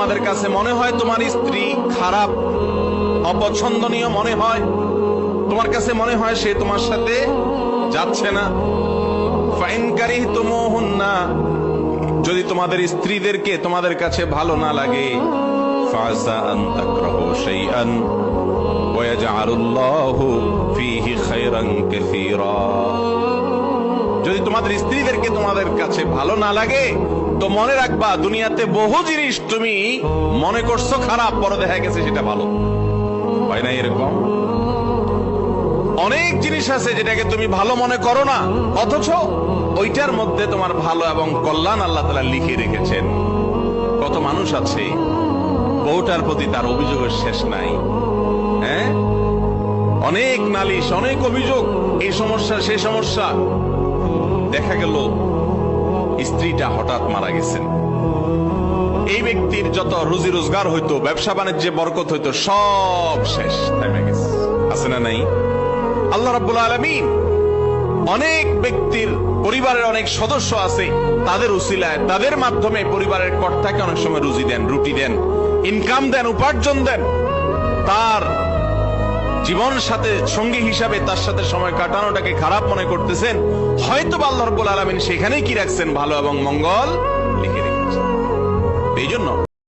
তোমাদের কাছে মনে হয় তোমার স্ত্রী খারাপ, অপছন্দনীয় মনে হয়? তোমার কাছে মনে হয় সে তোমার সাথে যাচ্ছে না? ফাইনকারী তুমোহন না যদি তোমাদের স্ত্রীদেরকে তোমাদের কাছে ভালো না লাগে যদি তোমাদের স্ত্রীদেরকে তোমাদের কাছে ভালো না লাগে তো মনে রাখবা, দুনিয়াতে বহু জিনিস তুমি মনে করছ খারাপ, পরে দেখা গেছে সেটা ভালো। হয় না এরকম? অনেক জিনিস আছে যেটাকে তুমি ভালো মনে করো না, অথচ ওইটার মধ্যে তোমার ভালো এবং কল্যাণ আল্লাহ তালা লিখে রেখেছেন। কত মানুষ আছে বউটার প্রতি তার অভিযোগের শেষ নাই। হ্যাঁ? অনেক নালিশ, অনেক অভিযোগ এই সমস্যা সেই সমস্যা। দেখা গেল স্ত্রীটা হঠাৎ মারা গেছেন। এই ব্যক্তির যত রুজি রোজগার হইতো, ব্যবসা বাণিজ্যে বরকত হইতো, সব শেষ, থেমে গেছে। আছে না নাই? আল্লাহ রাব্বুল আলামিন অনেক ব্যক্তির, পরিবারের অনেক সদস্য আছে, তাদের উসিলায়, তাদের মাধ্যমে পরিবারের কর্তাকে অনেক সময় রুজি দেন, রুটি দেন, ইনকাম দেন, উপার্জন দেন। তার জীবন সাথে সঙ্গী হিসাবে তার সাথে সময় কাটানোটাকে খারাপ মনে করতেছেন হয়তো আল্লাহ রব্বুল আলামিন সেখানেই কি রাখছেন, ভালো এবং মঙ্গল লিখে রেখেছেন এই জন্য